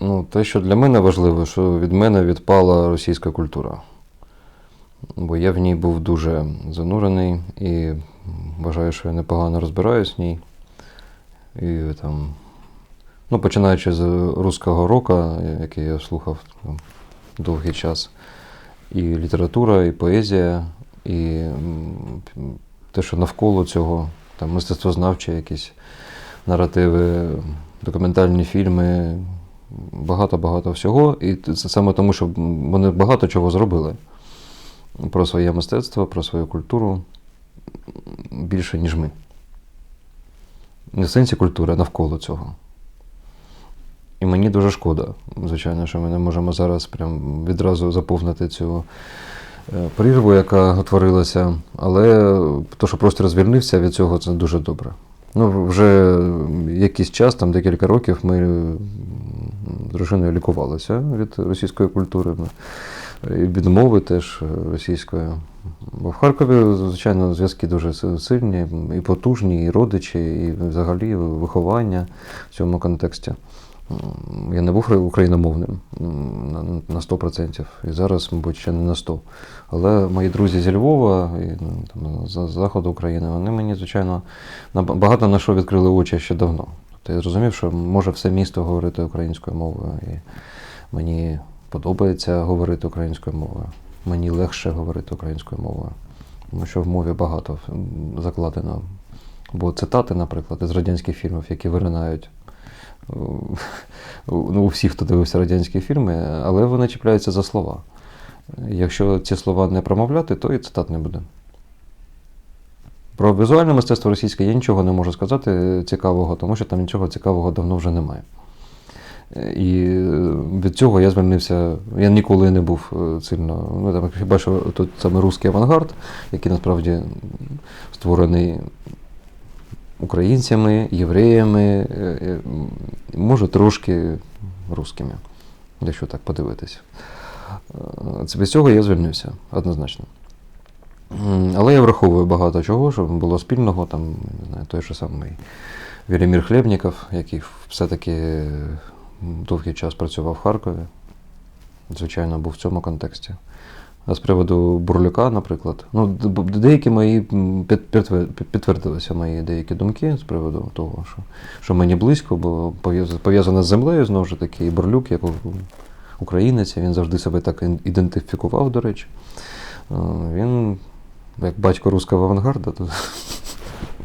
Ну, те, що для мене важливо, що від мене відпала російська культура. Бо я в ній був дуже занурений і вважаю, що я непогано розбираюсь в ній. І там, ну, починаючи з руського рока, який я слухав там, довгий час, і література, і поезія, і те, що навколо цього, там мистецтвознавчі якісь наративи, документальні фільми, багато-багато всього. І це саме тому, що вони багато чого зробили про своє мистецтво, про свою культуру більше, ніж ми. Не в сенсі культури, а навколо цього. І мені дуже шкода, звичайно, що ми не можемо зараз прям відразу заповнити цю е, прірву, яка утворилася. Але то, що простір звільнився від цього, це дуже добре. Ну, вже якийсь час, там декілька років, ми дружиною лікувалися від російської культури. Ми і відмови теж російської. Бо в Харкові, звичайно, зв'язки дуже сильні, і потужні, і родичі, і взагалі виховання в цьому контексті. Я не був україномовним на- на 100%, і зараз, мабуть, ще не на 100%. Але мої друзі зі Львова і там, з заходу України, вони мені, звичайно, багато на що відкрили очі ще давно. Я зрозумів, що може все місто говорити українською мовою. І мені подобається говорити українською мовою. Мені легше говорити українською мовою. Тому що в мові багато закладено. Бо цитати, наприклад, із радянських фільмів, які виринають ну, у всіх, хто дивився радянські фільми, але вони чіпляються за слова. Якщо ці слова не промовляти, то і цитат не буде. Про візуальне мистецтво російське я нічого не можу сказати цікавого, тому що там нічого цікавого давно вже немає. Е, І е, від цього я звільнився. Я ніколи не був е, сильно. Ну, там, хіба що тут саме русський авангард, який насправді створений українцями, євреями, може трошки русскими, якщо так подивитися. Без цього я звільнився, однозначно. Але я враховую багато чого, що було спільного, там, не знаю, той же самий Велімір Хлєбніков, який все-таки довгий час працював в Харкові. Звичайно, був в цьому контексті. А з приводу Бурлюка, наприклад, ну, деякі мої підтвердилися мої деякі думки з приводу того, що, що мені близько, бо пов'яз- пов'язане з землею знову ж таки, і Бурлюк, як українець, він завжди себе так ідентифікував, до речі. Е, Він, як батько руського авангарда, то,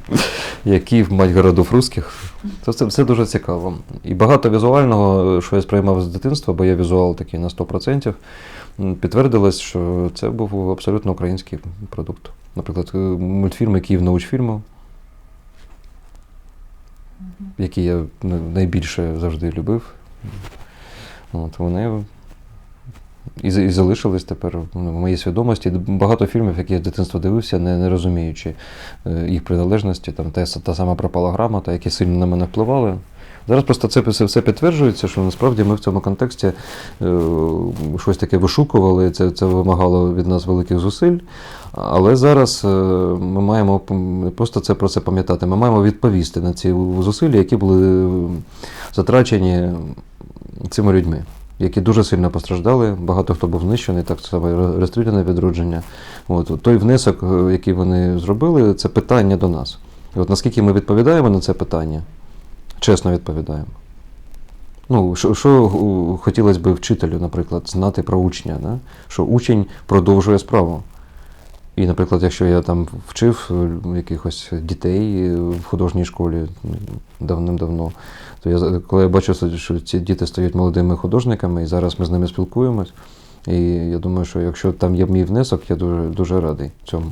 який мать городов русських, це все дуже цікаво. І багато візуального, що я сприймав з дитинства, бо я візуал такий на 100%, підтвердилось, що це був абсолютно український продукт. Наприклад, е, мультфільми Київ научфільму, які я ну, найбільше завжди любив. От, вони і, і залишились тепер ну, в моїй свідомості. Багато фільмів, які я з дитинства дивився, не, не розуміючи е, їх приналежності, там та, та сама пропала грамота, які сильно на мене впливали. Зараз просто це все, підтверджується, що насправді ми в цьому контексті е, щось таке вишукували, це, це вимагало від нас великих зусиль. Але зараз е, ми маємо просто це про це пам'ятати. Ми маємо відповісти на ці зусилля, які були затрачені цими людьми, які дуже сильно постраждали. Багато хто був знищений, так само розстріляне відродження. От той внесок, е, який вони зробили, це питання до нас. І от наскільки ми відповідаємо на це питання, чесно відповідаємо. Ну, що, що хотілося б вчителю, наприклад, знати про учня, да? що учень продовжує справу. І, наприклад, якщо я там вчив е, якихось дітей е, в художній школі давним-давно, то я, коли я бачу, що ці діти стають молодими художниками, і зараз ми з ними спілкуємось, і я думаю, що якщо там є мій внесок, я дуже, дуже радий цьому.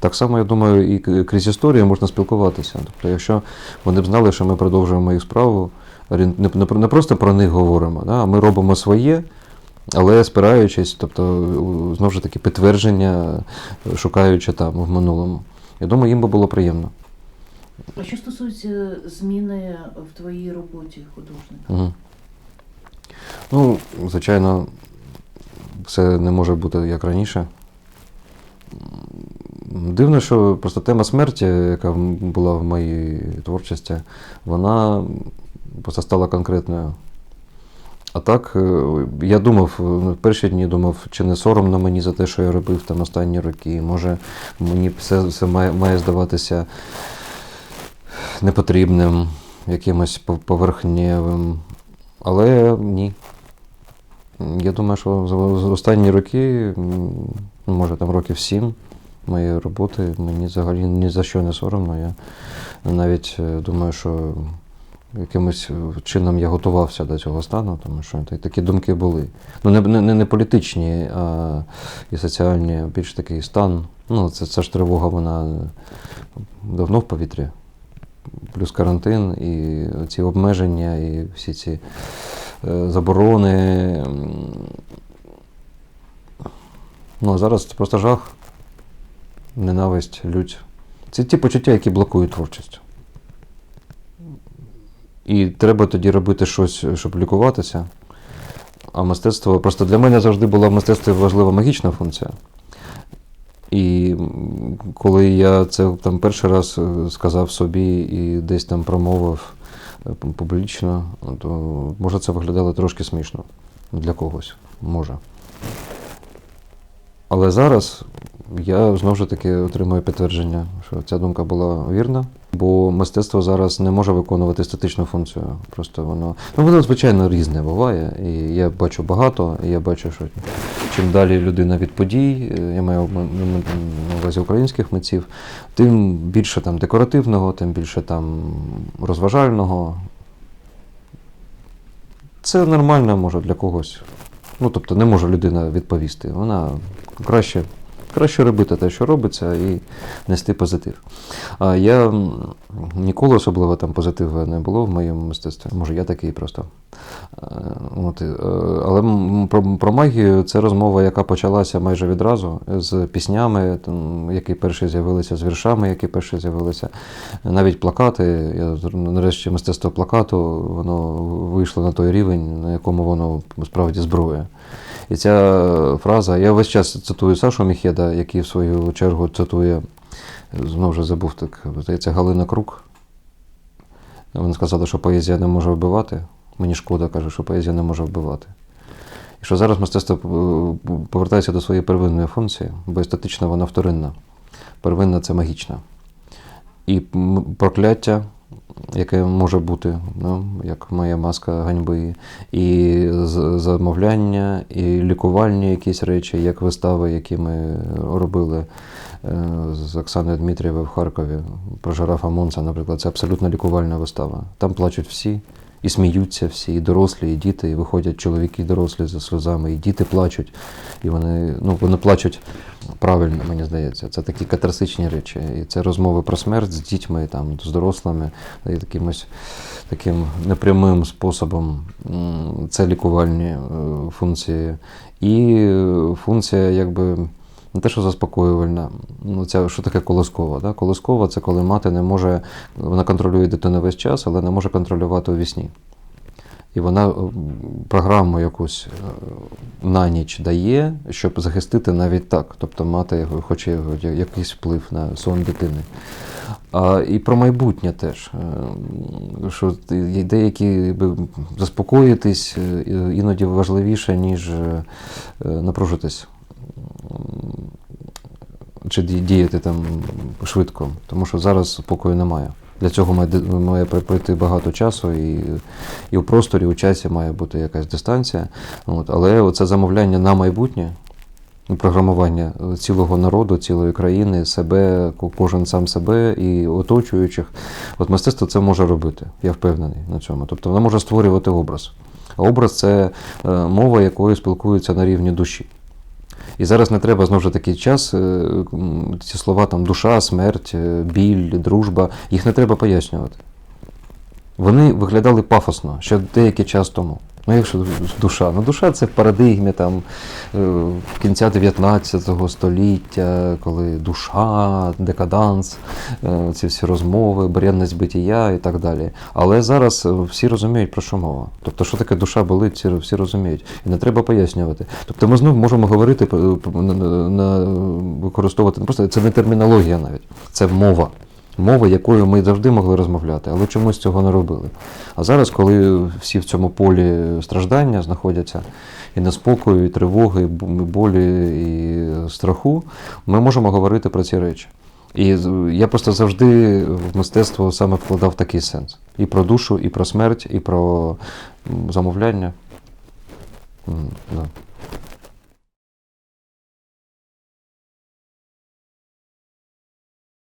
Так само, я думаю, і крізь історію можна спілкуватися. Тобто, якщо вони б знали, що ми продовжуємо їх справу, не, не, про- не просто про них говоримо, а ми робимо своє, але спираючись, тобто, знову ж таки, підтвердження, шукаючи там в минулому. Я думаю, їм би було приємно. А що стосується зміни в твоїй роботі художника? Угу. Ну, звичайно, все не може бути як раніше. Дивно, що просто тема смерті, яка була в моїй творчості, вона просто стала конкретною. А так, е, я думав, е, в перші дні думав, чи не соромно мені за те, що я робив там останні роки. Може, мені все, все має, має здаватися непотрібним, якимось пов- поверхневим. Але ні. Я думаю, що за за останні роки, ну, може там років сім моєї роботи, мені взагалі ні за що не соромно. Я навіть е, думаю, що якимось е, чином я готувався до цього стану, тому що такі думки були. Ну, не, не, не політичні, а і соціальні, а більш такий стан. Ну, це, це ж тривога, вона давно в повітрі. Плюс карантин, і ці обмеження, і всі ці е, заборони. Ну, а зараз це просто жах, ненависть, лють. Це ті почуття, які блокують творчість. І треба тоді робити щось, щоб лікуватися. А мистецтво просто для мене завжди була в мистецтві важлива магічна функція. І коли я це там перший раз е, сказав собі і десь там промовив е, публічно, то може це виглядало трошки смішно для когось. Може. Але зараз я знову ж таки отримую підтвердження, що ця думка була вірна, бо мистецтво зараз не може виконувати естетичну функцію. Просто воно. Ну, воно, звичайно, різне буває. І я бачу багато, і я бачу, що чим далі людина від подій, е, я маю на увазі українських митців, тим більше там декоративного, тим більше там розважального. Це нормально може для когось. Ну, тобто не може людина відповісти. Вона краще, краще робити те, що робиться, і нести позитив. А я ніколи особливо там позитиву не було в моєму мистецтві. Може, я такий просто. Е, От, е, але про, про магію це розмова, яка почалася майже відразу з піснями, які перші з'явилися, з віршами, які перші з'явилися. Навіть плакати. Я нарешті мистецтво плакату воно вийшло на той рівень, на якому воно справді зброя. І ця фраза, я весь час цитую Сашу Міхеда, який в свою чергу цитує, знову ж забув так, здається, Галина Крук. Вона сказала, що поезія не може вбивати. Мені шкода, каже, що поезія не може вбивати. І що зараз мистецтво е, повертається до своєї первинної функції, бо естетична вона вторинна. Первинна це магічна. І прокляття, яке може бути, ну, як моя маска ганьби, і замовляння, і лікувальні якісь речі, як вистави, які ми робили е, з Оксаною Дмитрієвою в Харкові про жирафа Монса, наприклад, це абсолютно лікувальна вистава. Там плачуть всі. І сміються всі, і дорослі, і діти, і виходять чоловіки дорослі за сльозами, і діти плачуть. І вони, ну, вони плачуть правильно, мені здається. Це такі катарсичні речі. І це розмови про смерть з дітьми, там, з дорослими, і якимось таким непрямим способом. Це лікувальні е, функції. І е, функція, якби. Не те, що заспокоювальна, ну це що таке колоскова? Да? Колоскова це коли мати не може, вона контролює дитину весь час, але не може контролювати у вісні. І вона е, програму якусь е, на ніч дає, щоб захистити навіть так. Тобто мати хоче якийсь вплив на сон дитини. А, і про майбутнє теж. е, Що деякі заспокоїтись іноді важливіше, ніж напружитись. Чи діяти там швидко, тому що зараз спокою немає. Для цього має, має пройти багато часу, і, і в просторі, у часі має бути якась дистанція. От, але оце замовляння на майбутнє, програмування цілого народу, цілої країни, себе, кожен сам себе і оточуючих. От мистецтво це може робити, я впевнений на цьому. Тобто воно може створювати образ. А образ це е, мова, якою спілкуються на рівні душі. І зараз не треба знову ж такий час. е, Ці слова там душа, смерть, е, біль, дружба, їх не треба пояснювати. Вони виглядали пафосно ще деякий час тому. Ну, якщо душа, ну душа це в парадигмі там е, кінця 19 століття, коли душа, декаданс, е, ці всі розмови, бренність битія і так далі. Але зараз е, всі розуміють, про що мова. Тобто, що таке душа болить, всі, розуміють. І не треба пояснювати. Тобто ми знов можемо говорити, на, використовувати, ну, просто це не термінологія навіть, це мова. Мови, якою ми завжди могли розмовляти, але чомусь цього не робили. А зараз, коли всі в цьому полі страждання знаходяться і неспокою, і тривоги, і болі, і страху, ми можемо говорити про ці речі. І я просто завжди в мистецтво саме вкладав такий сенс. І про душу, і про смерть, і про замовляння. Да.